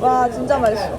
와, 진짜 맛있어.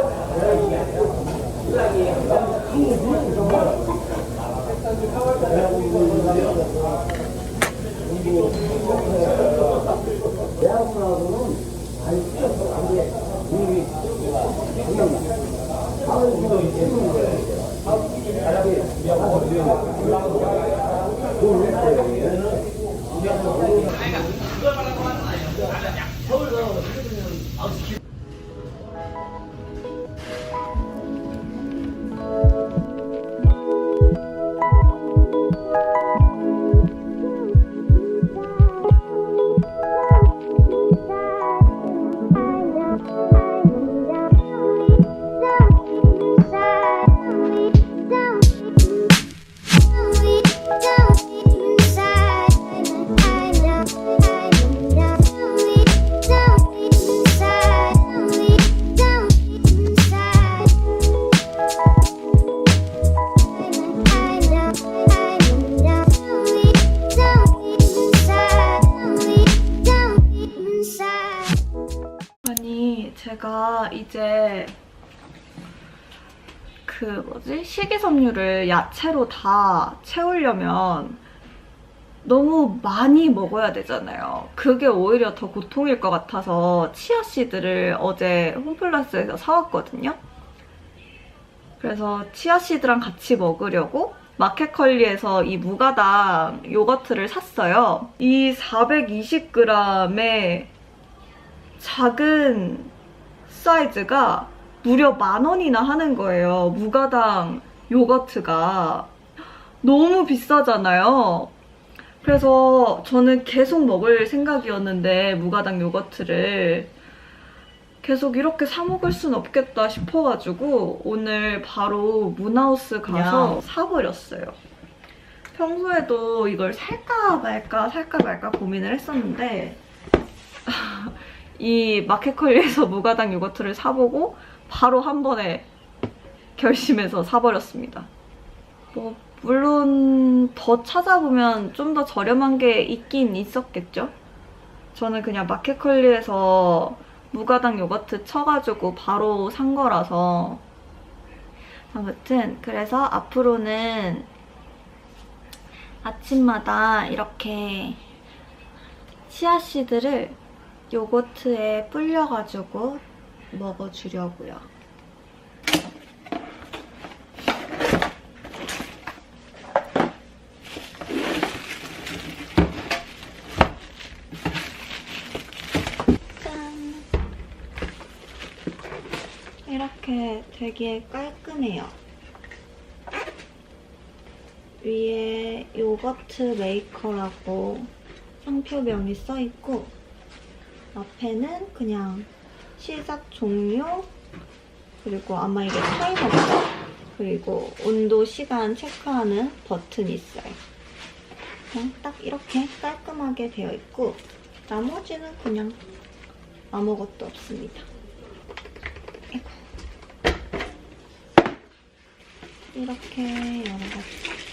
아니, 제가 이제 그 뭐지? 식이섬유를 야채로 다 채우려면 너무 많이 먹어야 되잖아요. 그게 오히려 더 고통일 것 같아서 치아씨드를 어제 홈플러스에서 사왔거든요. 그래서 치아씨드랑 같이 먹으려고 마켓컬리에서 이 무가당 요거트를 샀어요. 이 420g에 작은 사이즈가 무려 만 원이나 하는 거예요. 무가당 요거트가. 너무 비싸잖아요. 그래서 저는 계속 먹을 생각이었는데, 무가당 요거트를. 계속 이렇게 사 먹을 순 없겠다 싶어가지고, 오늘 바로 문하우스 가서 야. 사버렸어요. 평소에도 이걸 살까 말까, 살까 말까 고민을 했었는데, 이 마켓컬리에서 무가당 요거트를 사보고 바로 한 번에 결심해서 사버렸습니다. 뭐 물론 더 찾아보면 좀 더 저렴한 게 있긴 있었겠죠? 저는 그냥 마켓컬리에서 무가당 요거트 쳐가지고 바로 산 거라서 아무튼 그래서 앞으로는 아침마다 이렇게 치아씨드를 요거트에 불려가지고 먹어주려고요. 짠! 이렇게 되게 깔끔해요. 위에 요거트 메이커라고 상표명이 써있고 앞에는 그냥 시작 종료 그리고 아마 이게 타이머죠 그리고 온도 시간 체크하는 버튼이 있어요. 그냥 딱 이렇게 깔끔하게 되어 있고 나머지는 그냥 아무것도 없습니다. 이렇게 열어가지고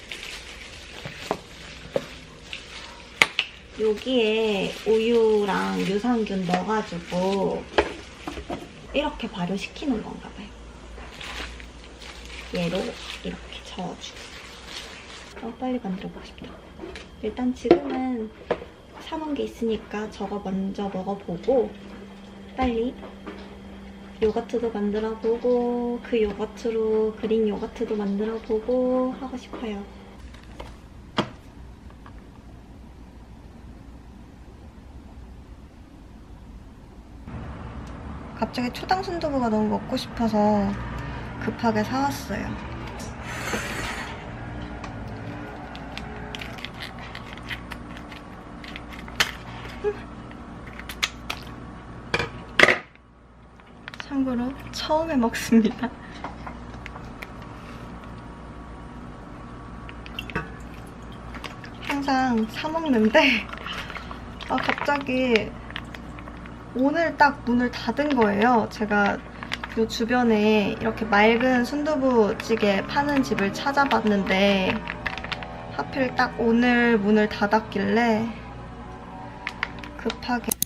여기에 우유랑 유산균 넣어가지고 이렇게 발효시키는 건가 봐요. 얘로 이렇게 저어주고. 어, 빨리 만들어보고 싶다. 일단 지금은 사놓은 게 있으니까 저거 먼저 먹어보고 빨리 요거트도 만들어 보고 그 요거트로 그릭 요거트도 만들어 보고 하고 싶어요. 갑자기 초당 순두부가 너무 먹고 싶어서 급하게 사왔어요. 참고로 처음에 먹습니다. 항상 사 먹는데 아 갑자기 오늘 딱 문을 닫은 거예요. 제가 요 주변에 이렇게 맑은 순두부찌개 파는 집을 찾아봤는데 하필 딱 오늘 문을 닫았길래 급하게